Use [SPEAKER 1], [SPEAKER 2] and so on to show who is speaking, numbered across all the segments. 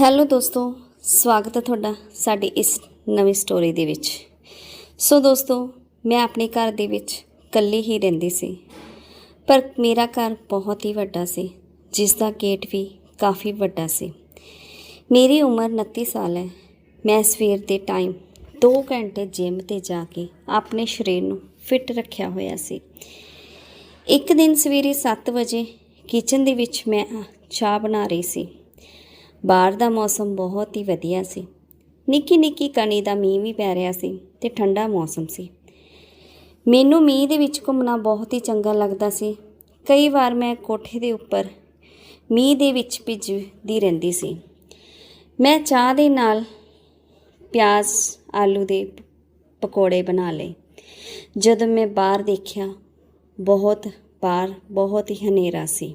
[SPEAKER 1] Hello ਦੋਸਤੋ, ਸਵਾਗਤ ਹੈ ਤੁਹਾਡਾ ਸਾਡੀ ਇਸ ਨਵੀਂ ਸਟੋਰੀ ਦੇ ਵਿੱਚ। ਸੋ ਦੋਸਤੋ, ਮੈਂ ਆਪਣੇ ਘਰ ਦੇ ਵਿੱਚ ਇਕੱਲੀ ਹੀ ਰਹਿੰਦੀ ਸੀ, ਪਰ ਮੇਰਾ ਘਰ ਬਹੁਤ ਹੀ ਵੱਡਾ ਸੀ ਜਿਸ ਦਾ ਗੇਟ ਵੀ ਕਾਫੀ ਵੱਡਾ ਸੀ। ਮੇਰੀ ਉਮਰ 29 ਸਾਲ ਹੈ। ਮੈਂ ਸਵੇਰ ਦੇ ਟਾਈਮ 2 ਘੰਟੇ ਜਿਮ ਤੇ ਜਾ ਕੇ ਆਪਣੇ ਸਰੀਰ ਨੂੰ ਫਿੱਟ ਰੱਖਿਆ ਹੋਇਆ ਸੀ। ਇੱਕ ਦਿਨ ਸਵੇਰੇ 7 ਵਜੇ ਕਿਚਨ ਦੇ ਵਿੱਚ ਮੈਂ ਚਾਹ ਬਣਾ ਰਹੀ ਸੀ। ਬਾਹਰ ਦਾ ਮੌਸਮ ਬਹੁਤ ਹੀ ਵਧੀਆ ਸੀ। ਨਿੱਕੀ ਨਿੱਕੀ ਕਣੀ ਦਾ ਮੀਂਹ ਵੀ ਪੈ ਰਿਹਾ ਸੀ ਤੇ ਠੰਡਾ ਮੌਸਮ ਸੀ। ਮੈਨੂੰ ਮੀਂਹ ਦੇ ਵਿੱਚ ਘੁੰਮਣਾ ਬਹੁਤ ਹੀ ਚੰਗਾ ਲੱਗਦਾ ਸੀ। ਕਈ ਵਾਰ ਮੈਂ ਕੋਠੇ ਦੇ ਉੱਪਰ ਮੀਂਹ ਦੇ ਵਿੱਚ ਭਿੱਜਦੀ ਰਹਿੰਦੀ ਸੀ। ਮੈਂ ਚਾਹ ਦੇ ਨਾਲ ਪਿਆਜ਼, ਆਲੂ ਦੇ ਪਕੌੜੇ ਬਣਾ ਲਏ। ਜਦੋਂ ਮੈਂ ਬਾਹਰ ਦੇਖਿਆ, ਬਹੁਤ ਬਾਹਰ ਬਹੁਤ ਹੀ ਹਨੇਰਾ ਸੀ।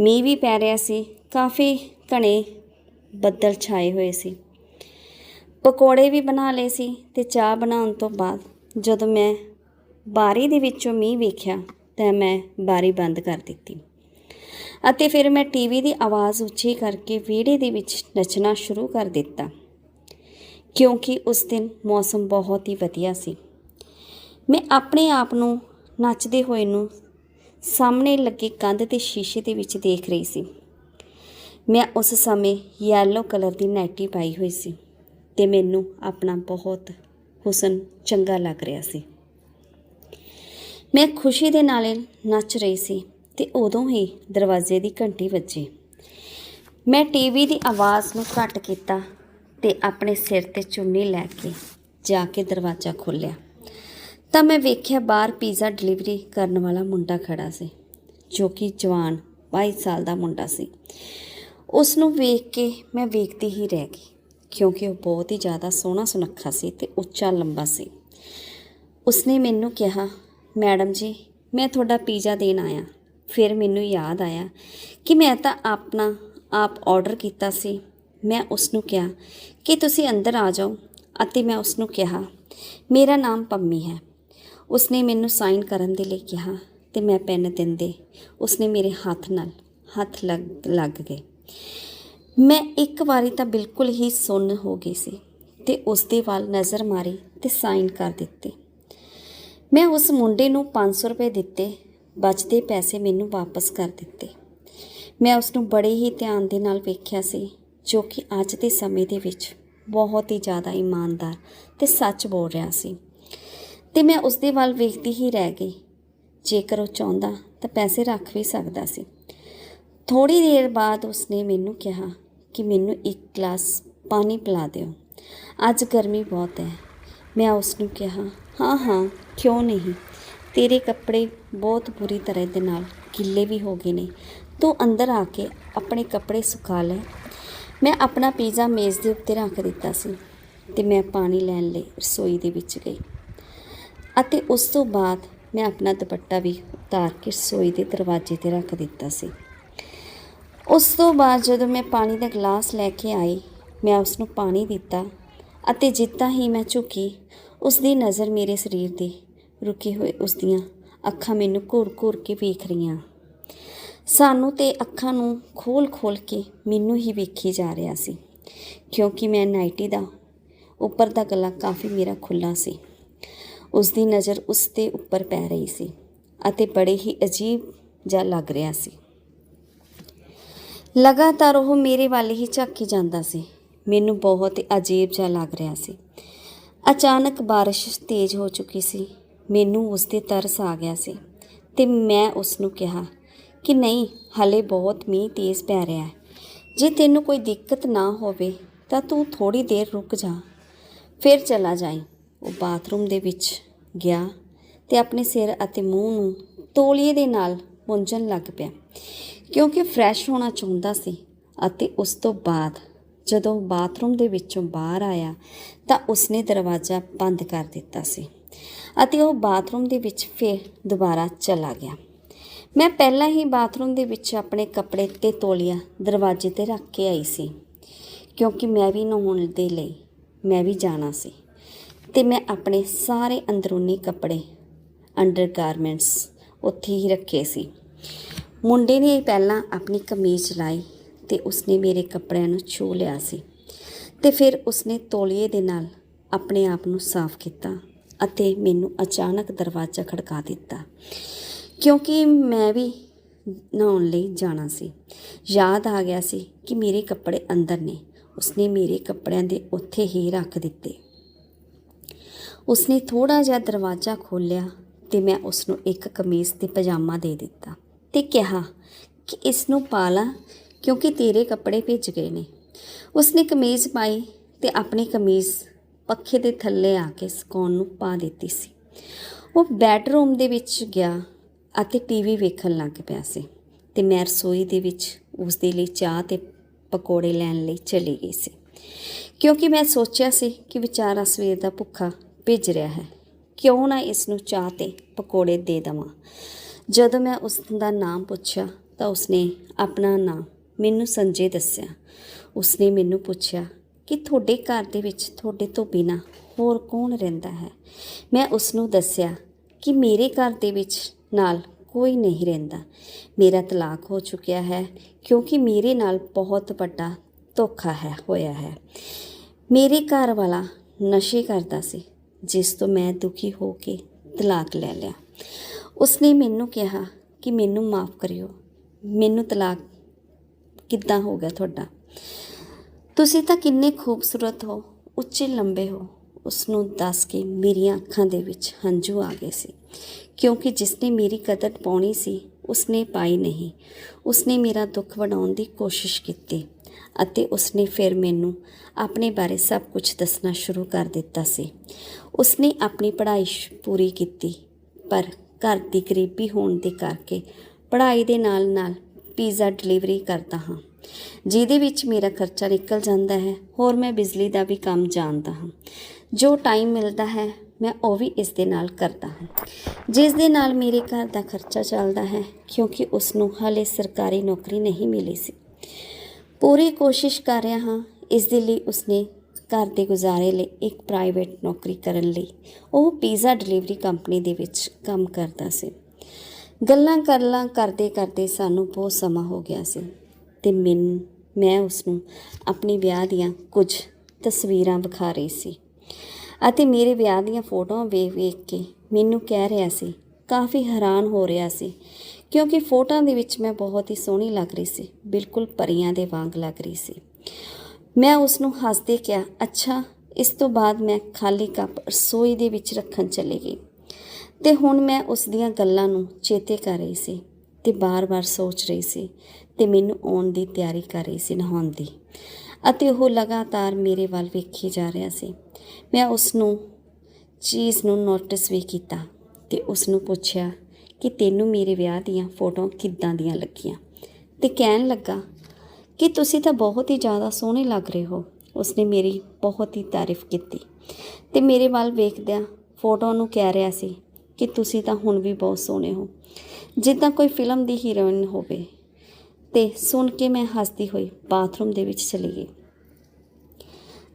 [SPEAKER 1] ਮੀਂਹ ਵੀ ਪੈ ਰਿਹਾ ਸੀ। ਕਾਫੀ ਘਣੇ ਬੱਦਲ ਛਾਏ ਹੋਏ ਸੀ। ਪਕੌੜੇ ਵੀ ਬਣਾ ਲਏ ਸੀ ਤੇ ਚਾਹ ਬਣਾਉਣ ਤੋਂ ਬਾਅਦ ਜਦੋਂ ਮੈਂ ਬਾਰੀ ਦੇ ਵਿੱਚੋਂ ਮੀਂਹ ਵੇਖਿਆ ਤਾਂ ਮੈਂ ਬਾਰੀ ਬੰਦ ਕਰ ਦਿੱਤੀ ਅਤੇ ਫਿਰ ਮੈਂ ਟੀਵੀ ਦੀ ਆਵਾਜ਼ ਉੱਚੀ ਕਰਕੇ ਵਿਹੜੇ ਦੇ ਵਿੱਚ ਨੱਚਣਾ ਸ਼ੁਰੂ ਕਰ ਦਿੱਤਾ। ਕਿਉਂਕਿ ਉਸ ਦਿਨ ਮੌਸਮ ਬਹੁਤ ਹੀ ਵਧੀਆ ਸੀ। ਮੈਂ ਆਪਣੇ ਆਪ ਨੂੰ ਨੱਚਦੇ ਹੋਏ ਨੂੰ ਸਾਹਮਣੇ ਲੱਗੇ ਕੰਧ ਤੇ ਸ਼ੀਸ਼ੇ ਦੇ ਵਿੱਚ ਦੇਖ ਰਹੀ ਸੀ। ਮੈਂ ਉਸ ਸਮੇਂ ਯੈਲੋ ਕਲਰ ਦੀ ਨਾਈਟੀ ਪਾਈ ਹੋਈ ਸੀ ਤੇ ਮੈਨੂੰ ਆਪਣਾ ਬਹੁਤ ਹੁਸਨ ਚੰਗਾ ਲੱਗ ਰਿਹਾ ਸੀ। ਮੈਂ ਖੁਸ਼ੀ ਦੇ ਨਾਲ ਨੱਚ ਰਹੀ ਸੀ ਤੇ ਉਦੋਂ ਹੀ ਦਰਵਾਜ਼ੇ ਦੀ ਘੰਟੀ ਵੱਜੀ। ਮੈਂ ਟੀਵੀ ਦੀ ਆਵਾਜ਼ ਨੂੰ ਘੱਟ ਕੀਤਾ ਤੇ ਆਪਣੇ ਸਿਰ ਤੇ ਚੁੰਨੀ ਲੈ ਕੇ ਜਾ ਕੇ ਦਰਵਾਜ਼ਾ ਖੋਲ੍ਹਿਆ। ਤਾਂ ਮੈਂ ਵੇਖਿਆ ਬਾਹਰ ਪੀਜ਼ਾ ਡਿਲੀਵਰੀ ਕਰਨ ਵਾਲਾ ਮੁੰਡਾ ਖੜਾ ਸੀ, ਜੋ ਕਿ ਜਵਾਨ 22 ਸਾਲ ਦਾ ਮੁੰਡਾ ਸੀ। ਉਸ ਨੂੰ ਵੇਖ ਕੇ ਮੈਂ ਵੇਖਦੀ ਹੀ ਰਹਿ ਗਈ, ਕਿਉਂਕਿ ਉਹ ਬਹੁਤ ਹੀ ਜ਼ਿਆਦਾ ਸੋਹਣਾ ਸੁਨੱਖਾ ਸੀ ਤੇ ਉੱਚਾ ਲੰਬਾ ਸੀ। ਉਸਨੇ ਮੈਨੂੰ ਕਿਹਾ, ਮੈਡਮ ਜੀ, ਮੈਂ ਤੁਹਾਡਾ ਪੀਜ਼ਾ ਦੇਣ ਆਇਆ। ਫਿਰ ਮੈਨੂੰ ਯਾਦ ਆਇਆ ਕਿ ਮੈਂ ਤਾਂ ਆਪਣਾ ਆਪ ਆਰਡਰ ਕੀਤਾ ਸੀ। ਮੈਂ ਉਸ ਨੂੰ ਕਿਹਾ, ਕਿ ਤੁਸੀਂ ਅੰਦਰ ਆ ਜਾਓ। ਅਤੇ ਮੈਂ ਉਸ ਨੂੰ ਕਿਹਾ, ਮੇਰਾ ਨਾਮ ਪੰਮੀ ਹੈ। ਉਸਨੇ ਮੈਨੂੰ ਸਾਈਨ ਕਰਨ ਦੇ ਲਈ ਕਿਹਾ ਤੇ ਮੈਂ ਪੈਨ ਦਿੰਦੇ ਉਸਨੇ ਮੇਰੇ ਹੱਥ ਨਾਲ, ਹੱਥ ਲੱਗ ਲੱਗ ਗਏ। ਮੈਂ ਇੱਕ ਵਾਰੀ ਤਾਂ ਬਿਲਕੁਲ ਹੀ ਸੁੰਨ ਹੋ ਗਈ ਸੀ ਤੇ ਉਸ ਦੇ ਵੱਲ ਨਜ਼ਰ ਮਾਰੀ ਤੇ ਸਾਈਨ ਕਰ ਦਿੱਤੇ। ਮੈਂ ਉਸ ਮੁੰਡੇ ਨੂੰ 500 ਰੁਪਏ ਦਿੱਤੇ, ਬਚਦੇ ਪੈਸੇ ਮੈਨੂੰ ਵਾਪਸ ਕਰ ਦਿੱਤੇ। ਮੈਂ ਉਸ ਨੂੰ ਬੜੇ ਹੀ ਧਿਆਨ ਦੇ ਨਾਲ ਵੇਖਿਆ ਸੀ, ਜੋ ਕਿ ਅੱਜ ਦੇ ਸਮੇਂ ਦੇ ਵਿੱਚ ਬਹੁਤ ਹੀ ਜ਼ਿਆਦਾ ਇਮਾਨਦਾਰ ਤੇ ਸੱਚ ਬੋਲ ਰਿਹਾ ਸੀ। ਤੇ ਮੈਂ ਉਸ ਦੇ ਵੱਲ ਵੇਖਦੀ ਹੀ ਰਹਿ ਗਈ। ਜੇਕਰ ਉਹ ਚਾਹੁੰਦਾ ਤਾਂ ਪੈਸੇ ਰੱਖ ਵੀ ਸਕਦਾ ਸੀ। ਥੋੜੀ ਦੇਰ ਬਾਅਦ ਉਸਨੇ ਮੈਨੂੰ ਕਿਹਾ ਕਿ ਮੈਨੂੰ ਇੱਕ ਗਲਾਸ ਪਾਣੀ ਪਿਲਾ ਦਿਓ। ਅੱਜ ਗਰਮੀ ਬਹੁਤ ਹੈ। ਮੈਂ ਉਸ ਨੂੰ ਕਿਹਾ, ਹਾਂ ਹਾਂ, ਕਿਉਂ ਨਹੀਂ? ਤੇਰੇ ਕੱਪੜੇ ਬਹੁਤ ਬੁਰੀ ਤਰ੍ਹਾਂ ਦੇ ਨਾਲ ਗਿੱਲੇ ਵੀ ਹੋ ਗਏ ਨੇ। ਤੂੰ ਅੰਦਰ ਆ ਕੇ ਆਪਣੇ ਕੱਪੜੇ ਸੁਕਾ ਲੈ। ਮੈਂ ਆਪਣਾ ਪੀਜ਼ਾ ਮੇਜ਼ ਦੇ ਉੱਤੇ ਰੱਖ ਦਿੱਤਾ ਸੀ ਤੇ ਮੈਂ ਪਾਣੀ ਲੈਣ ਲਈ ਰਸੋਈ ਦੇ ਵਿੱਚ ਗਈ। ਅਤੇ ਉਸ ਤੋਂ ਬਾਅਦ ਮੈਂ ਆਪਣਾ ਦੁਪੱਟਾ ਵੀ ਉਤਾਰ ਕੇ ਰਸੋਈ ਦੇ ਦਰਵਾਜ਼ੇ ਤੇ ਰੱਖ ਦਿੱਤਾ ਸੀ। ਉਸ ਤੋਂ ਬਾਅਦ ਜਦੋਂ ਮੈਂ ਪਾਣੀ ਦਾ ਗਲਾਸ ਲੈ ਕੇ ਆਈ, ਮੈਂ ਉਸ ਨੂੰ ਪਾਣੀ ਦਿੱਤਾ ਅਤੇ ਜਿੱਦਾਂ ਹੀ ਮੈਂ ਝੁਕੀ ਉਸ ਦੀ ਨਜ਼ਰ ਮੇਰੇ ਸਰੀਰ ਦੀ ਰੁਕੇ ਹੋਏ ਉਸ ਦੀਆਂ ਅੱਖਾਂ ਮੈਨੂੰ ਘੂਰ-ਘੂਰ ਕੇ ਵੇਖ ਰਹੀਆਂ। ਸਾਨੂੰ ਤੇ ਅੱਖਾਂ ਨੂੰ ਖੋਲ-ਖੋਲ ਕੇ ਮੈਨੂੰ ਹੀ ਵੇਖੀ ਜਾ ਰਿਹਾ ਸੀ, ਕਿਉਂਕਿ ਮੈਂ ਨਾਈਟੀ ਦਾ, ਉੱਪਰ ਦਾ ਗਲਾ ਕਾਫੀ ਮੇਰਾ ਖੁੱਲਾ ਸੀ। ਉਸ ਦੀ ਨਜ਼ਰ ਉਸ ਦੇ ਉੱਪਰ ਪੈ ਰਹੀ ਸੀ ਅਤੇ ਬੜੇ ਹੀ ਅਜੀਬ ਜਿਹਾ ਲੱਗ ਰਿਹਾ ਸੀ। ਲਗਾਤਾਰ ਉਹ ਮੇਰੇ ਵੱਲ ਹੀ ਝਾਕੀ ਜਾਂਦਾ ਸੀ। ਮੈਨੂੰ ਬਹੁਤ ਅਜੀਬ ਜਿਹਾ ਲੱਗ ਰਿਹਾ ਸੀ। ਅਚਾਨਕ ਬਾਰਿਸ਼ ਤੇਜ਼ ਹੋ ਚੁੱਕੀ ਸੀ। ਮੈਨੂੰ ਉਸ ਤੇ ਤਰਸ ਆ ਗਿਆ ਸੀ ਤੇ ਮੈਂ ਉਸ ਨੂੰ ਕਿਹਾ ਕਿ ਨਹੀਂ, ਹਲੇ ਬਹੁਤ ਮੀਂਹ ਤੇਜ਼ ਪੈ ਰਿਹਾ ਹੈ। ਜੇ ਤੈਨੂੰ ਕੋਈ ਦਿੱਕਤ ਨਾ ਹੋਵੇ ਤਾਂ ਤੂੰ ਥੋੜੀ ਦੇਰ ਰੁਕ ਜਾ। ਫਿਰ ਚਲਾ ਜਾਈ। ਉਹ ਬਾਥਰੂਮ ਦੇ ਵਿੱਚ ਗਿਆ ਤੇ ਆਪਣੇ ਸਿਰ ਅਤੇ ਮੂੰਹ ਨੂੰ ਤੌਲੀਏ ਦੇ ਨਾਲ ਪੁੰਝਣ ਲੱਗ ਪਿਆ। ਕਿਉਂਕਿ ਫਰੈਸ਼ ਹੋਣਾ ਚਾਹੁੰਦਾ ਸੀ ਅਤੇ ਉਸ ਤੋਂ ਬਾਅਦ ਜਦੋਂ ਬਾਥਰੂਮ ਦੇ ਵਿੱਚੋਂ ਬਾਹਰ ਆਇਆ ਤਾਂ ਉਸਨੇ ਦਰਵਾਜ਼ਾ ਬੰਦ ਕਰ ਦਿੱਤਾ ਸੀ ਅਤੇ ਉਹ ਬਾਥਰੂਮ ਦੇ ਵਿੱਚ ਫਿਰ ਦੁਬਾਰਾ ਚਲਾ ਗਿਆ। ਮੈਂ ਪਹਿਲਾਂ ਹੀ ਬਾਥਰੂਮ ਦੇ ਵਿੱਚ ਆਪਣੇ ਕੱਪੜੇ ਤੇ ਤੋਲੀਆ ਦਰਵਾਜ਼ੇ ਤੇ ਰੱਖ ਕੇ ਆਈ ਸੀ ਕਿਉਂਕਿ ਮੈਂ ਵੀ ਨਹਾਉਣ ਦੇ ਲਈ ਮੈਂ ਵੀ ਜਾਣਾ ਸੀ ਤੇ ਮੈਂ ਆਪਣੇ ਸਾਰੇ ਅੰਦਰੂਨੀ ਕੱਪੜੇ ਅੰਡਰ ਗਾਰਮੈਂਟਸ ਉੱਥੇ ਹੀ ਰੱਖੇ ਸੀ। ਮੁੰਡੇ ਨੇ ਪਹਿਲਾਂ ਆਪਣੀ ਕਮੀਜ਼ ਲਾਈ ਤੇ ਉਸਨੇ ਮੇਰੇ ਕੱਪੜਿਆਂ ਨੂੰ ਛੂ ਲਿਆ ਸੀ ਤੇ ਫਿਰ ਉਸਨੇ ਤੌਲੀਏ ਦੇ ਨਾਲ ਆਪਣੇ ਆਪ ਨੂੰ ਸਾਫ਼ ਕੀਤਾ ਅਤੇ ਮੈਨੂੰ ਅਚਾਨਕ ਦਰਵਾਜ਼ਾ ਖੜਕਾ ਦਿੱਤਾ, ਕਿਉਂਕਿ ਮੈਂ ਵੀ ਨਹਾਉਣ ਲਈ ਜਾਣਾ ਸੀ। ਯਾਦ ਆ ਗਿਆ ਸੀ ਕਿ ਮੇਰੇ ਕੱਪੜੇ ਅੰਦਰ ਨੇ, ਉਸਨੇ ਮੇਰੇ ਕੱਪੜਿਆਂ ਦੇ ਉੱਥੇ ਹੀ ਰੱਖ ਦਿੱਤੇ। ਉਸਨੇ ਥੋੜਾ ਜਿਹਾ ਦਰਵਾਜ਼ਾ ਖੋਲ੍ਹਿਆ ਤੇ ਮੈਂ ਉਸ ਨੂੰ ਇੱਕ ਕਮੀਜ਼ ਤੇ ਪਜਾਮਾ ਦੇ ਦਿੱਤਾ। ਤੇ ਕਿਹਾ ਕਿ ਇਸ ਨੂੰ ਪਾ ਲਾ, ਕਿਉਂਕਿ ਤੇਰੇ ਕੱਪੜੇ ਭਿੱਜ ਗਏ ਨੇ। ਉਸਨੇ ਕਮੀਜ਼ ਪਾਈ ਤੇ ਆਪਣੀ ਕਮੀਜ਼ ਪੱਖੇ ਦੇ ਥੱਲੇ ਆ ਕੇ ਸੁਕਾਉਣ ਨੂੰ ਪਾ ਦਿੱਤੀ ਸੀ। ਉਹ ਬੈਡਰੂਮ ਦੇ ਵਿੱਚ ਗਿਆ ਅਤੇ ਟੀਵੀ ਵੇਖਣ ਲੱਗ ਪਿਆ ਸੀ ਤੇ ਮੈਂ ਰਸੋਈ ਦੇ ਵਿੱਚ ਉਸ ਦੇ ਲਈ ਚਾਹ ਤੇ ਪਕੌੜੇ ਲੈਣ ਲਈ ਚਲੀ ਗਈ ਸੀ। ਕਿਉਂਕਿ ਮੈਂ ਸੋਚਿਆ ਸੀ ਕਿ ਵਿਚਾਰਾ ਸਵੇਰ ਦਾ ਭੁੱਖਾ ਭਿੱਜ ਰਿਹਾ ਹੈ, ਕਿਉਂ ਨਾ ਇਸ ਨੂੰ ਚਾਹ ਤੇ ਪਕੌੜੇ ਦੇ ਦਵਾਂ। ਜਦੋਂ ਮੈਂ ਉਸ ਦਾ ਨਾਮ ਪੁੱਛਿਆ ਤਾਂ ਉਸਨੇ ਆਪਣਾ ਨਾਮ ਮੈਨੂੰ ਸੰਜੇ ਦੱਸਿਆ। ਉਸਨੇ ਮੈਨੂੰ ਪੁੱਛਿਆ ਕਿ ਤੁਹਾਡੇ ਘਰ ਦੇ ਵਿੱਚ ਤੁਹਾਡੇ ਤੋਂ ਬਿਨਾ ਹੋਰ ਕੌਣ ਰਹਿੰਦਾ ਹੈ? ਮੈਂ ਉਸ ਨੂੰ ਦੱਸਿਆ ਕਿ ਮੇਰੇ ਘਰ ਦੇ ਵਿੱਚ ਨਾਲ ਕੋਈ ਨਹੀਂ ਰਹਿੰਦਾ। ਮੇਰਾ ਤਲਾਕ ਹੋ ਚੁੱਕਿਆ ਹੈ ਕਿਉਂਕਿ ਮੇਰੇ ਨਾਲ ਬਹੁਤ ਵੱਡਾ ਧੋਖਾ ਹੈ, ਹੋਇਆ ਹੈ। ਮੇਰੇ ਘਰ ਵਾਲਾ ਨਸ਼ੇ ਕਰਦਾ ਸੀ, ਜਿਸ ਤੋਂ ਮੈਂ ਦੁਖੀ ਹੋ ਕੇ ਤਲਾਕ ਲੈ ਲਿਆ। ਉਸਨੇ ਮੈਨੂੰ ਕਿਹਾ ਕਿ ਮੈਨੂੰ ਮਾਫ ਕਰਿਓ। ਮੈਨੂੰ ਤਲਾਕ ਕਿੱਦਾਂ ਹੋ ਗਿਆ ਤੁਹਾਡਾ? ਤੁਸੀਂ ਤਾਂ ਕਿੰਨੇ ਖੂਬਸੂਰਤ ਹੋ, ਉੱਚੇ ਲੰਬੇ ਹੋ। ਉਸ ਨੂੰ ਦੱਸ ਕੇ ਮੇਰੀਆਂ ਅੱਖਾਂ ਦੇ ਵਿੱਚ ਹੰਝੂ ਆ ਗਏ ਸੀ। ਕਿਉਂਕਿ ਜਿਸਨੇ ਮੇਰੀ ਕਦਰ ਪਾਉਣੀ ਸੀ, ਉਸਨੇ ਪਾਈ ਨਹੀਂ। ਉਸਨੇ ਮੇਰਾ ਦੁੱਖ ਵਡਾਉਣ ਦੀ ਕੋਸ਼ਿਸ਼ ਕੀਤੀ ਅਤੇ ਉਸਨੇ ਫਿਰ ਮੈਨੂੰ ਆਪਣੇ ਬਾਰੇ ਸਭ ਕੁਝ ਦੱਸਣਾ ਸ਼ੁਰੂ ਕਰ ਦਿੱਤਾ ਸੀ। ਉਸਨੇ ਆਪਣੀ ਪੜ੍ਹਾਈ ਪੂਰੀ ਕੀਤੀ, ਪਰ ਘਰ ਦੀ ਗਰੀਬੀ ਹੋਣ ਦੇ ਕਰਕੇ ਪੜ੍ਹਾਈ ਦੇ ਨਾਲ ਨਾਲ ਪੀਜ਼ਾ ਡਿਲੀਵਰੀ ਕਰਦਾ ਹਾਂ। ਜਿਹਦੇ ਵਿੱਚ ਮੇਰਾ ਖਰਚਾ ਨਿਕਲ ਜਾਂਦਾ ਹੈ, ਹੋਰ ਮੈਂ ਬਿਜਲੀ ਦਾ ਵੀ ਕੰਮ ਜਾਣਦਾ ਹਾਂ। ਜੋ ਟਾਈਮ ਮਿਲਦਾ ਹੈ, ਮੈਂ ਉਹ ਵੀ ਇਸ ਦੇ ਨਾਲ ਕਰਦਾ ਹਾਂ। ਜਿਸ ਦੇ ਨਾਲ ਮੇਰੇ ਘਰ ਦਾ ਖਰਚਾ ਚੱਲਦਾ ਹੈ, ਕਿਉਂਕਿ ਉਸ ਨੂੰ ਹਾਲੇ ਸਰਕਾਰੀ ਨੌਕਰੀ ਨਹੀਂ ਮਿਲੀ ਸੀ। ਪੂਰੀ ਕੋਸ਼ਿਸ਼ ਕਰ ਰਿਹਾ ਹਾਂ, ਇਸ ਦੇ ਲਈ ਉਸਨੇ ਘਰ ਦੇ ਗੁਜ਼ਾਰੇ ਲਈ ਇੱਕ ਪ੍ਰਾਈਵੇਟ ਨੌਕਰੀ ਕਰਨ ਲਈ। ਉਹ ਪੀਜ਼ਾ ਡਿਲੀਵਰੀ ਕੰਪਨੀ ਦੇ ਵਿੱਚ ਕੰਮ ਕਰਦਾ ਸੀ। ਗੱਲਾਂ ਕਰਲਾਂ ਕਰਦੇ ਕਰਦੇ ਸਾਨੂੰ ਬਹੁਤ ਸਮਾਂ ਹੋ ਗਿਆ ਸੀ ਤੇ ਮੈਨ ਮੈਂ ਉਸ ਨੂੰ ਆਪਣੀ ਵਿਆਹ ਦੀਆਂ ਕੁਝ ਤਸਵੀਰਾਂ ਵਿਖਾ ਰਹੀ ਸੀ ਅਤੇ ਮੇਰੇ ਵਿਆਹ ਦੀਆਂ ਫੋਟੋਆਂ ਵੇਖ ਵੇਖ ਕੇ ਮੈਨੂੰ ਕਹਿ ਰਿਹਾ ਸੀ, ਕਾਫੀ ਹੈਰਾਨ ਹੋ ਰਿਹਾ ਸੀ ਕਿਉਂਕਿ ਫੋਟੋਆਂ ਦੇ ਵਿੱਚ ਮੈਂ ਬਹੁਤ ਹੀ ਸੋਹਣੀ ਲੱਗ ਰਹੀ ਸੀ, ਬਿਲਕੁਲ ਪਰੀਆਂ ਦੇ ਵਾਂਗ ਲੱਗ ਰਹੀ ਸੀ। ਮੈਂ ਉਸ ਨੂੰ ਹੱਸਦੇ ਕਿਹਾ, ਅੱਛਾ, ਇਸ ਤੋਂ ਬਾਅਦ ਮੈਂ ਖਾਲੀ ਕੱਪ ਰਸੋਈ ਦੇ ਵਿੱਚ ਰੱਖਣ ਚਲੀ ਗਈ। ਤੇ ਹੁਣ ਮੈਂ ਉਸ ਦੀਆਂ ਗੱਲਾਂ ਨੂੰ ਚੇਤੇ ਕਰ ਰਹੀ ਸੀ ਤੇ ਬਾਰ-ਬਾਰ ਸੋਚ ਰਹੀ ਸੀ ਤੇ ਮੈਨੂੰ ਆਉਣ ਦੀ ਤਿਆਰੀ ਕਰ ਰਹੀ ਸੀ ਨਹਾਉਣ ਦੀ। ਅਤੇ ਉਹ ਲਗਾਤਾਰ ਮੇਰੇ ਵੱਲ ਵੇਖੀ ਜਾ ਰਿਹਾ ਸੀ। ਮੈਂ ਉਸ ਨੂੰ ਚੀਜ਼ ਨੂੰ ਨੋਟਿਸ ਵੀ ਕੀਤਾ ਤੇ ਉਸ ਨੂੰ ਪੁੱਛਿਆ ਕਿ ਤੈਨੂੰ ਮੇਰੇ ਵਿਆਹ ਦੀਆਂ ਫੋਟੋਆਂ ਕਿੱਦਾਂ ਦੀਆਂ ਲੱਗੀਆਂ? ਤੇ ਕਹਿਣ ਲੱਗਾ ਕਿ ਤੁਸੀਂ ਤਾਂ ਬਹੁਤ ਹੀ ਜ਼ਿਆਦਾ ਸੋਹਣੇ ਲੱਗ ਰਹੇ ਹੋ। ਉਸਨੇ ਮੇਰੀ ਬਹੁਤ ਹੀ ਤਾਰੀਫ ਕੀਤੀ। ਤੇ ਮੇਰੇ ਵੱਲ ਵੇਖਦਿਆਂ ਫੋਟੋ ਨੂੰ ਕਹਿ ਰਿਹਾ ਸੀ ਕਿ ਤੁਸੀਂ ਤਾਂ ਹੁਣ ਵੀ ਬਹੁਤ ਸੋਹਣੇ ਹੋ। ਜਿੱਦਾਂ ਕੋਈ ਫਿਲਮ ਦੀ ਹੀਰੋਇਨ ਹੋਵੇ। ਤੇ ਸੁਣ ਕੇ ਮੈਂ ਹੱਸਦੀ ਹੋਈ ਬਾਥਰੂਮ ਦੇ ਵਿੱਚ ਚਲੀ ਗਈ।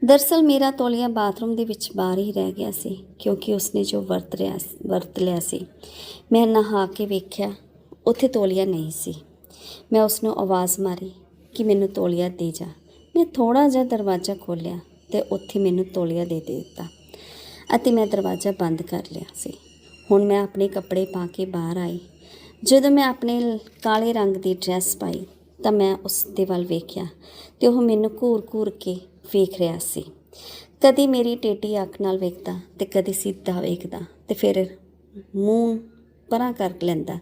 [SPEAKER 1] ਦਰਸਲ ਮੇਰਾ ਤੌਲੀਆ ਬਾਥਰੂਮ ਦੇ ਵਿੱਚ ਬਾਹਰ ਹੀ ਰਹਿ ਗਿਆ ਸੀ, ਕਿਉਂਕਿ ਉਸਨੇ ਜੋ ਵਰਤ ਰਿਆ ਵਰਤ ਲਿਆ ਸੀ, ਮੈਂ ਨਹਾ ਕੇ ਵੇਖਿਆ, ਉੱਥੇ ਤੌਲੀਆ ਨਹੀਂ ਸੀ। ਮੈਂ ਉਸ ਨੂੰ ਆਵਾਜ਼ ਮਾਰੀ ਕਿ ਮੈਨੂੰ ਤੌਲੀਆ ਦੇ ਜਾ। ਮੈਂ ਥੋੜਾ ਜਿਹਾ ਦਰਵਾਜ਼ਾ ਖੋਲ੍ਹਿਆ ਤੇ ਉੱਥੇ ਮੈਨੂੰ ਤੌਲੀਆ ਦੇ ਦੇ ਦਿੱਤਾ ਅਤੇ ਮੈਂ ਦਰਵਾਜ਼ਾ ਬੰਦ ਕਰ ਲਿਆ ਸੀ। ਹੁਣ ਮੈਂ ਆਪਣੇ ਕੱਪੜੇ ਪਾ ਕੇ ਬਾਹਰ ਆਈ। ਜਦੋਂ ਮੈਂ ਆਪਣੇ ਕਾਲੇ ਰੰਗ ਦੀ ਡਰੈਸ ਪਾਈ ਤਾਂ ਮੈਂ ਉਸ ਦੇ ਵੱਲ ਵੇਖਿਆ ਤੇ ਉਹ ਮੈਨੂੰ ਘੂਰ-ਘੂਰ ਕੇ ਵੇਖ ਰਿਹਾ ਸੀ। ਕਦੀ ਮੇਰੀ ਟੇਟੀ ਅੱਖ ਨਾਲ ਵੇਖਦਾ ਤੇ ਕਦੀ ਸਿੱਧਾ ਵੇਖਦਾ ਤੇ ਫਿਰ ਮੂੰਹ ਪਰਾਂ ਕਰ ਲੈਂਦਾ।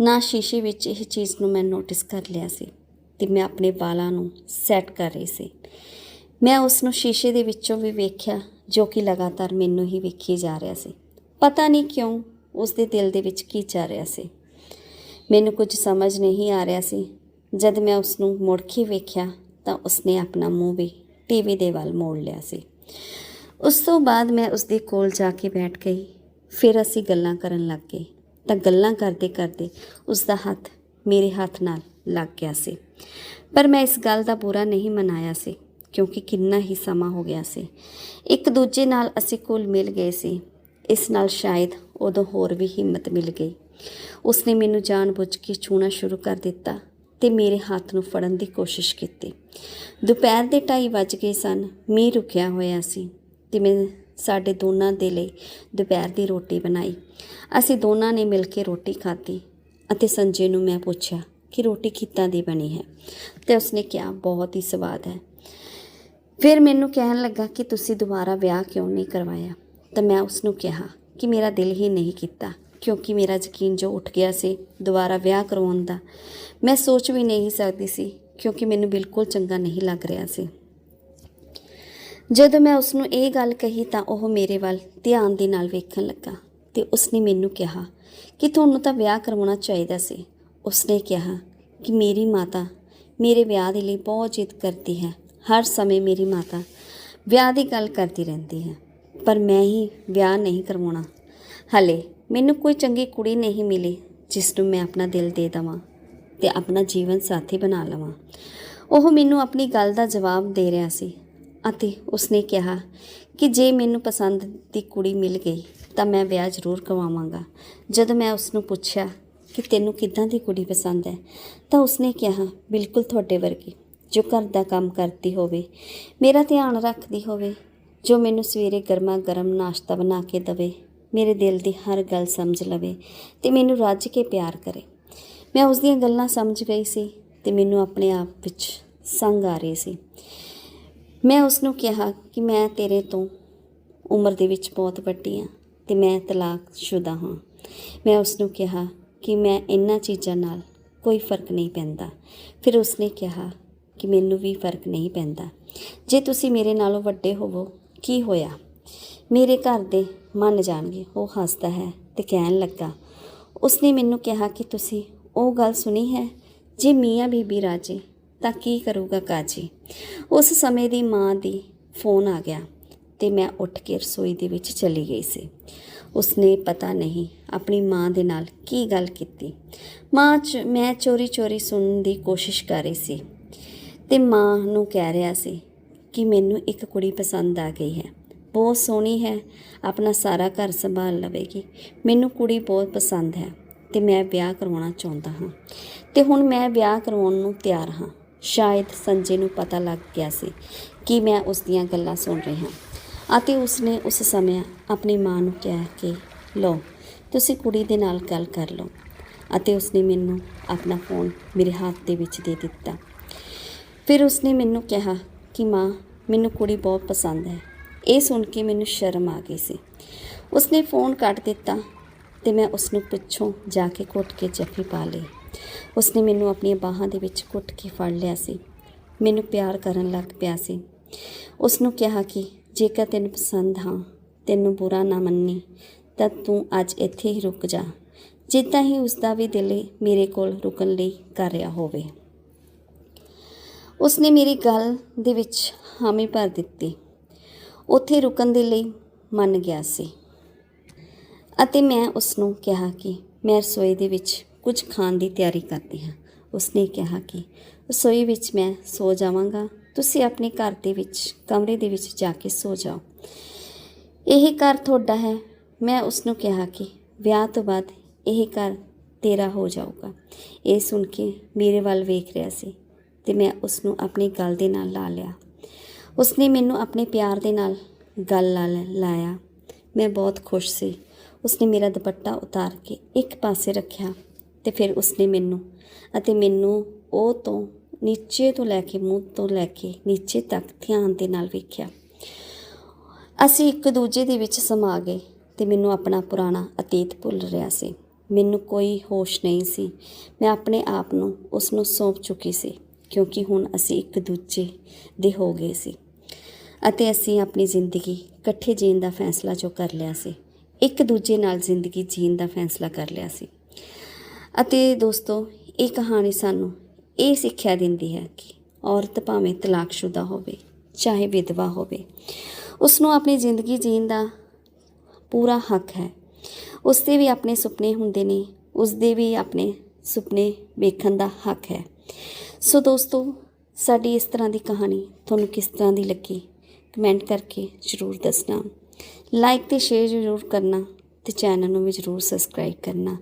[SPEAKER 1] ਨਾ ਸ਼ੀਸ਼ੇ ਵਿੱਚ ਇਹ ਚੀਜ਼ ਨੂੰ ਮੈਂ ਨੋਟਿਸ ਕਰ ਲਿਆ ਸੀ। ਤੇ ਮੈਂ ਆਪਣੇ ਵਾਲਾਂ ਨੂੰ ਸੈੱਟ ਕਰ ਰਹੀ ਸੀ। ਮੈਂ ਉਸ ਨੂੰ ਸ਼ੀਸ਼ੇ ਦੇ ਵਿੱਚੋਂ ਵੀ ਵੇਖਿਆ, ਜੋ ਕਿ ਲਗਾਤਾਰ ਮੈਨੂੰ ਹੀ ਵੇਖੀ ਜਾ ਰਿਹਾ ਸੀ। ਪਤਾ ਨਹੀਂ ਕਿਉਂ ਉਸ ਦੇ ਦਿਲ ਦੇ ਵਿੱਚ ਕੀ ਚੱਲ ਰਿਹਾ ਸੀ। ਮੈਨੂੰ ਕੁਝ ਸਮਝ ਨਹੀਂ ਆ ਰਿਹਾ ਸੀ। ਜਦ ਮੈਂ ਉਸ ਨੂੰ ਮੁੜ ਕੇ ਵੇਖਿਆ, ਤਾਂ ਉਸਨੇ ਆਪਣਾ ਮੂੰਹ ਵੀ ਟੀਵੀ ਦੇ ਵੱਲ ਮੋੜ ਲਿਆ ਸੀ। ਉਸ ਤੋਂ ਬਾਅਦ ਮੈਂ ਉਸ ਦੇ ਕੋਲ ਜਾ ਕੇ ਬੈਠ ਗਈ। ਫਿਰ ਅਸੀਂ ਗੱਲਾਂ ਕਰਨ ਲੱਗ ਗਏ। ਤਾਂ ਗੱਲਾਂ ਕਰਦੇ ਕਰਦੇ ਉਸ ਦਾ ਹੱਥ ਮੇਰੇ ਹੱਥ ਨਾਲ ਲੱਗ ਗਿਆ ਸੀ। ਪਰ ਮੈਂ ਇਸ ਗੱਲ ਦਾ ਬੁਰਾ ਨਹੀਂ ਮਨਾਇਆ ਸੀ, ਕਿਉਂਕਿ ਕਿੰਨਾ ਹੀ ਸਮਾਂ ਹੋ ਗਿਆ ਸੀ। ਇੱਕ ਦੂਜੇ ਨਾਲ ਅਸੀਂ ਕੋਲ ਮਿਲ ਗਏ ਸੀ। ਇਸ ਨਾਲ ਸ਼ਾਇਦ ਉਦੋਂ ਹੋਰ ਵੀ ਹਿੰਮਤ ਮਿਲ ਗਈ। ਉਸਨੇ ਮੈਨੂੰ ਜਾਣਬੁੱਝ ਕੇ ਛੂਣਾ ਸ਼ੁਰੂ ਕਰ ਦਿੱਤਾ ਤੇ ਮੇਰੇ ਹੱਥ ਨੂੰ ਫੜਨ ਦੀ ਕੋਸ਼ਿਸ਼ ਕੀਤੀ। ਦੁਪਹਿਰ ਦੇ 2:30 ਵੱਜ ਗਏ ਸਨ, ਮੀਂਹ ਰੁਕਿਆ ਹੋਇਆ ਸੀ ਤੇ ਮੈਂ ਸਾਡੇ ਦੋਨਾਂ ਦੇ ਲਈ ਦੁਪਹਿਰ ਦੀ ਰੋਟੀ ਬਣਾਈ। ਅਸੀਂ ਦੋਨਾਂ ਨੇ ਮਿਲ ਕੇ ਰੋਟੀ ਖਾਧੀ ਅਤੇ ਸੰਜੇ ਨੂੰ ਮੈਂ ਪੁੱਛਿਆ ਕਿ ਰੋਟੀ ਕਿੱਦਾਂ ਦੀ ਬਣੀ ਹੈ। ਤੇ ਉਸਨੇ ਕਿਹਾ, ਬਹੁਤ ਹੀ ਸਵਾਦ ਹੈ। ਫਿਰ ਮੈਨੂੰ ਕਹਿਣ ਲੱਗਾ ਕਿ ਤੁਸੀਂ ਦੁਬਾਰਾ ਵਿਆਹ ਕਿਉਂ ਨਹੀਂ ਕਰਵਾਇਆ? ਤਾਂ ਮੈਂ ਉਸ ਨੂੰ ਕਿਹਾ ਕਿ ਮੇਰਾ ਦਿਲ ਹੀ ਨਹੀਂ ਕੀਤਾ, ਕਿਉਂਕਿ ਮੇਰਾ ਯਕੀਨ ਜੋ ਉੱਠ ਗਿਆ ਸੀ ਦੁਬਾਰਾ ਵਿਆਹ ਕਰਵਾਉਣ ਦਾ, ਮੈਂ ਸੋਚ ਵੀ ਨਹੀਂ ਸਕਦੀ ਸੀ, ਕਿਉਂਕਿ ਮੈਨੂੰ ਬਿਲਕੁਲ ਚੰਗਾ ਨਹੀਂ ਲੱਗ ਰਿਹਾ ਸੀ। ਜਦੋਂ ਮੈਂ ਉਸ ਨੂੰ ਇਹ ਗੱਲ ਕਹੀ ਤਾਂ ਉਹ ਮੇਰੇ ਵੱਲ ਧਿਆਨ ਦੇ ਨਾਲ ਵੇਖਣ ਲੱਗਾ ਤੇ ਉਸਨੇ ਮੈਨੂੰ ਕਿਹਾ ਕਿ ਤੁਹਾਨੂੰ ਤਾਂ ਵਿਆਹ ਕਰਵਾਉਣਾ ਚਾਹੀਦਾ ਸੀ ਉਸਨੇ ਕਿਹਾ ਕਿ ਮੇਰੀ ਮਾਤਾ ਮੇਰੇ ਵਿਆਹ ਦੇ ਲਈ ਬਹੁਤ ਜਿੱਦ ਕਰਦੀ ਹੈ। ਹਰ ਸਮੇਂ ਮੇਰੀ ਮਾਤਾ ਵਿਆਹ ਦੀ ਗੱਲ ਕਰਦੀ ਰਹਿੰਦੀ ਹੈ, ਪਰ ਮੈਂ ਹੀ ਵਿਆਹ ਨਹੀਂ ਕਰਵਾਉਣਾ। ਹਲੇ ਮੈਨੂੰ ਕੋਈ ਚੰਗੀ ਕੁੜੀ ਨਹੀਂ ਮਿਲੀ ਜਿਸ ਨੂੰ ਮੈਂ ਆਪਣਾ ਦਿਲ ਦੇ ਦੇਵਾਂ ਤੇ ਆਪਣਾ ਜੀਵਨ ਸਾਥੀ ਬਣਾ ਲਵਾਂ। ਉਹ ਮੈਨੂੰ ਆਪਣੀ ਗੱਲ ਦਾ ਜਵਾਬ ਦੇ ਰਿਹਾ ਸੀ ਅਤੇ ਉਸਨੇ ਕਿਹਾ ਕਿ ਜੇ ਮੈਨੂੰ ਪਸੰਦ ਦੀ ਕੁੜੀ ਮਿਲ ਗਈ ਤਾਂ ਮੈਂ ਵਿਆਹ ਜ਼ਰੂਰ ਕਰਵਾਵਾਂਗਾ। ਜਦੋਂ ਮੈਂ ਉਸ ਨੂੰ ਪੁੱਛਿਆ ਕਿ ਤੈਨੂੰ ਕਿੱਦਾਂ ਦੀ ਕੁੜੀ ਪਸੰਦ ਹੈ, ਤਾਂ ਉਸਨੇ ਕਿਹਾ, ਬਿਲਕੁਲ ਤੁਹਾਡੇ ਵਰਗੀ, ਜੋ ਘਰ ਦਾ ਕੰਮ ਕਰਦੀ ਹੋਵੇ, ਮੇਰਾ ਧਿਆਨ ਰੱਖਦੀ ਹੋਵੇ, ਜੋ ਮੈਨੂੰ ਸਵੇਰੇ ਗਰਮਾ ਗਰਮ ਨਾਸ਼ਤਾ ਬਣਾ ਕੇ ਦਵੇ, ਮੇਰੇ ਦਿਲ ਦੀ ਹਰ ਗੱਲ ਸਮਝ ਲਵੇ ਤੇ ਮੈਨੂੰ ਰੱਜ ਕੇ ਪਿਆਰ ਕਰੇ। ਮੈਂ ਉਸ ਦੀਆਂ ਗੱਲਾਂ ਸਮਝ ਗਈ ਸੀ ਤੇ ਮੈਨੂੰ ਆਪਣੇ ਆਪ ਵਿੱਚ ਸੰਗ ਆ ਰਹੀ ਸੀ। ਮੈਂ ਉਸ ਨੂੰ ਕਿਹਾ ਕਿ ਮੈਂ ਤੇਰੇ ਤੋਂ ਉਮਰ ਦੇ ਵਿੱਚ ਬਹੁਤ ਵੱਡੀ ਹਾਂ ਤੇ ਮੈਂ ਤਲਾਕਸ਼ੁਦਾ ਹਾਂ। ਮੈਂ ਉਸ ਨੂੰ ਕਿਹਾ ਕਿ ਮੈਂ ਇਹਨਾਂ ਚੀਜ਼ਾਂ ਨਾਲ ਕੋਈ ਫ਼ਰਕ ਨਹੀਂ ਪੈਂਦਾ। ਫਿਰ ਉਸਨੇ ਕਿਹਾ ਕਿ ਮੈਨੂੰ ਵੀ ਫ਼ਰਕ ਨਹੀਂ ਪੈਂਦਾ। ਜੇ ਤੁਸੀਂ ਮੇਰੇ ਨਾਲੋਂ ਵੱਡੇ ਹੋਵੋ, ਕੀ ਹੋਇਆ? ਮੇਰੇ ਘਰ ਦੇ ਮੰਨ ਜਾਣਗੇ, ਉਹ ਹੱਸਦਾ ਹੈ ਤੇ ਕਹਿਣ ਲੱਗਾ, ਉਸਨੇ ਮੈਨੂੰ ਕਿਹਾ ਕਿ ਤੁਸੀਂ ਉਹ ਗੱਲ ਸੁਣੀ ਹੈ? ਜੇ ਮੀਆਂ ਬੀਬੀ ਰਾਜੇ, ਤਾਂ ਕੀ ਕਰੂਗਾ ਕਾਜੀ? ਉਸ ਸਮੇਂ ਦੀ ਮਾਂ ਦੀ ਫੋਨ ਆ ਗਿਆ ਤੇ ਮੈਂ ਉੱਠ ਕੇ ਰਸੋਈ ਦੇ ਵਿੱਚ ਚਲੀ ਗਈ ਸੀ। ਉਸਨੇ ਪਤਾ ਨਹੀਂ ਆਪਣੀ ਮਾਂ ਦੇ ਨਾਲ ਕੀ ਗੱਲ ਕੀਤੀ। ਮਾਂ ਚ, ਮੈਂ ਚੋਰੀ ਚੋਰੀ ਸੁਣਨ ਦੀ ਕੋਸ਼ਿਸ਼ ਕਰ ਰਹੀ ਸੀ ਤੇ ਮਾਂ ਨੂੰ ਕਹਿ ਰਿਹਾ ਸੀ ਕਿ ਮੈਨੂੰ ਇੱਕ ਕੁੜੀ ਪਸੰਦ ਆ ਗਈ ਹੈ। ਬਹੁਤ ਸੋਹਣੀ ਹੈ, ਆਪਣਾ ਸਾਰਾ ਘਰ ਸੰਭਾਲ ਲਵੇਗੀ। ਮੈਨੂੰ ਕੁੜੀ ਬਹੁਤ ਪਸੰਦ ਹੈ ਤੇ ਮੈਂ ਵਿਆਹ ਕਰਵਾਉਣਾ ਚਾਹੁੰਦਾ ਹਾਂ। ਤੇ ਹੁਣ ਮੈਂ ਵਿਆਹ ਕਰਵਾਉਣ ਨੂੰ ਤਿਆਰ ਹਾਂ। ਸ਼ਾਇਦ ਸੰਜੇ ਨੂੰ ਪਤਾ ਲੱਗ ਗਿਆ ਸੀ ਕਿ ਮੈਂ ਉਸ ਦੀਆਂ ਗੱਲਾਂ ਸੁਣ ਰਹੀ ਹਾਂ। ਅਤੇ ਉਸਨੇ ਉਸ ਸਮੇਂ ਆਪਣੀ ਮਾਂ ਨੂੰ ਕਿਹਾ ਕਿ, ਲਓ, ਤੁਸੀਂ ਕੁੜੀ ਦੇ ਨਾਲ ਗੱਲ ਕਰ ਲਓ। ਅਤੇ ਉਸਨੇ ਮੈਨੂੰ ਆਪਣਾ ਫੋਨ ਮੇਰੇ ਹੱਥ ਦੇ ਵਿੱਚ ਦੇ ਦਿੱਤਾ। ਫਿਰ ਉਸਨੇ ਮੈਨੂੰ ਕਿਹਾ ਕਿ, ਮਾਂ, ਮੈਨੂੰ ਕੁੜੀ ਬਹੁਤ ਪਸੰਦ ਹੈ। ਇਹ ਸੁਣ ਕੇ ਮੈਨੂੰ ਸ਼ਰਮ ਆ ਗਈ ਸੀ। ਉਸਨੇ ਫੋਨ ਕੱਟ ਦਿੱਤਾ ਤੇ ਮੈਂ ਉਸ ਨੂੰ ਪਿੱਛੋਂ ਜਾ ਕੇ ਘੁੱਟ ਕੇ ਜੱਫੀ ਪਾ ਲਈ। ਉਸਨੇ ਮੈਨੂੰ ਆਪਣੀਆਂ ਬਾਹਾਂ ਦੇ ਵਿੱਚ ਘੁੱਟ ਕੇ ਫੜ ਲਿਆ ਸੀ। ਮੈਨੂੰ ਪਿਆਰ ਕਰਨ ਲੱਗ ਪਿਆ ਸੀ। ਉਸ ਨੂੰ ਕਿਹਾ ਕਿ ਜੇਕਰ ਤੈਨੂੰ ਪਸੰਦ ਹਾਂ, ਤੈਨੂੰ ਬੁਰਾ ਨਾ ਮੰਨੀ, ਤਾਂ ਤੂੰ ਅੱਜ ਇੱਥੇ ਹੀ ਰੁਕ ਜਾ। ਜਿੱਦਾਂ ਹੀ ਉਸ ਦਾ ਵੀ ਦਿਲ ਮੇਰੇ ਕੋਲ ਰੁਕਣ ਲਈ ਕਰ ਰਿਹਾ ਹੋਵੇ। ਉਸਨੇ ਮੇਰੀ ਗੱਲ ਦੇ ਵਿੱਚ ਹਾਮੀ ਭਰ ਦਿੱਤੀ। ਉੱਥੇ ਰੁਕਣ ਦੇ ਲਈ ਮੰਨ ਗਿਆ ਸੀ। ਅਤੇ ਮੈਂ ਉਸ ਨੂੰ ਕਿਹਾ ਕਿ ਮੈਂ ਰਸੋਈ ਦੇ ਵਿੱਚ ਕੁਝ ਖਾਣ ਦੀ ਤਿਆਰੀ ਕਰਦੀ ਹਾਂ। ਉਸਨੇ ਕਿਹਾ ਕਿ ਰਸੋਈ ਵਿੱਚ ਮੈਂ ਸੋ ਜਾਵਾਂਗਾ ਤੁਸੀਂ ਆਪਣੇ ਘਰ ਦੇ ਵਿੱਚ, ਕਮਰੇ ਦੇ ਵਿੱਚ ਜਾ ਕੇ ਸੋ ਜਾਓ। ਇਹ ਘਰ ਤੁਹਾਡਾ ਹੈ। ਮੈਂ ਉਸ ਨੂੰ ਕਿਹਾ ਕਿ ਵਿਆਹ ਤੋਂ ਬਾਅਦ ਇਹ ਘਰ ਤੇਰਾ ਹੋ ਜਾਊਗਾ। ਇਹ ਸੁਣ ਕੇ ਮੇਰੇ ਵੱਲ ਵੇਖ ਰਿਹਾ ਸੀ ਤੇ ਮੈਂ ਉਸ ਨੂੰ ਆਪਣੀ ਗੱਲ ਦੇ ਨਾਲ ਲਾ ਲਿਆ। ਉਸਨੇ ਮੈਨੂੰ ਆਪਣੇ ਪਿਆਰ ਦੇ ਨਾਲ ਗੱਲ ਲਾ, ਲਾਇਆ। ਮੈਂ ਬਹੁਤ ਖੁਸ਼ ਸੀ। ਉਸਨੇ ਮੇਰਾ ਦੁਪੱਟਾ ਉਤਾਰ ਕੇ ਇੱਕ ਪਾਸੇ ਰੱਖਿਆ ਤੇ ਫਿਰ ਉਸਨੇ ਮੈਨੂੰ ਅਤੇ ਮੈਨੂੰ ਉਹ ਤੋਂ ਨੀਚੇ ਤੋਂ ਲੈ ਕੇ ਮੂੰਹ ਤੋਂ ਲੈ ਕੇ ਨੀਚੇ ਤੱਕ ਧਿਆਨ ਦੇ ਨਾਲ ਵੇਖਿਆ। ਅਸੀਂ ਇੱਕ ਦੂਜੇ ਦੇ ਵਿੱਚ ਸਮਾ ਗਏ ਤੇ ਮੈਨੂੰ ਆਪਣਾ ਪੁਰਾਣਾ ਅਤੀਤ ਭੁੱਲ ਰਿਹਾ ਸੀ। ਮੈਨੂੰ ਕੋਈ ਹੋਸ਼ ਨਹੀਂ ਸੀ। ਮੈਂ ਆਪਣੇ ਆਪ ਨੂੰ ਉਸ ਨੂੰ ਸੌਂਪ ਚੁੱਕੀ ਸੀ, ਕਿਉਂਕਿ ਹੁਣ ਅਸੀਂ ਇੱਕ ਦੂਜੇ ਦੇ ਹੋ ਗਏ ਸੀ। ਅਤੇ ਅਸੀਂ ਆਪਣੀ ਜ਼ਿੰਦਗੀ ਇਕੱਠੇ ਜੀਣ ਦਾ ਫੈਸਲਾ ਜੋ ਕਰ ਲਿਆ ਸੀ, ਇੱਕ ਦੂਜੇ ਨਾਲ ਜ਼ਿੰਦਗੀ ਜੀਣ ਦਾ ਫੈਸਲਾ ਕਰ ਲਿਆ ਸੀ। ਅਤੇ ਦੋਸਤੋ, ਇਹ ਕਹਾਣੀ ਸਾਨੂੰ ਇਹ ਸਿੱਖਿਆ ਦਿੰਦੀ ਹੈ ਕਿ ਔਰਤ ਭਾਵੇਂ ਤਲਾਕਸ਼ੁਦਾ ਹੋਵੇ, ਚਾਹੇ ਵਿਧਵਾ ਹੋਵੇ ਉਸ ਨੂੰ ਆਪਣੀ ਜ਼ਿੰਦਗੀ ਜੀਣ ਦਾ ਪੂਰਾ ਹੱਕ ਹੈ। ਉਸ ਦੇ ਵੀ ਆਪਣੇ ਸੁਪਨੇ ਹੁੰਦੇ ਨੇ ਉਸ ਦੇ ਵੀ ਆਪਣੇ ਸੁਪਨੇ ਵੇਖਣ ਦਾ ਹੱਕ ਹੈ। ਸੋ ਦੋਸਤੋ, ਸਾਡੀ ਇਸ ਤਰ੍ਹਾਂ ਦੀ ਕਹਾਣੀ ਤੁਹਾਨੂੰ ਕਿਸ ਤਰ੍ਹਾਂ ਦੀ ਲੱਗੀ, ਕਮੈਂਟ ਕਰਕੇ ਜ਼ਰੂਰ ਦੱਸਣਾ। ਲਾਈਕ ਤੇ ਸ਼ੇਅਰ ਜ਼ਰੂਰ ਕਰਨਾ ਤੇ ਚੈਨਲ ਨੂੰ ਵੀ ਜ਼ਰੂਰ ਸਬਸਕ੍ਰਾਈਬ ਕਰਨਾ।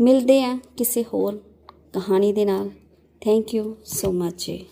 [SPEAKER 1] ਮਿਲਦੇ ਆ ਕਿਸੇ ਹੋਰ ਕਹਾਣੀ ਦੇ ਨਾਲ। ਥੈਂਕ ਯੂ ਸੋ ਮਚ ਜੀ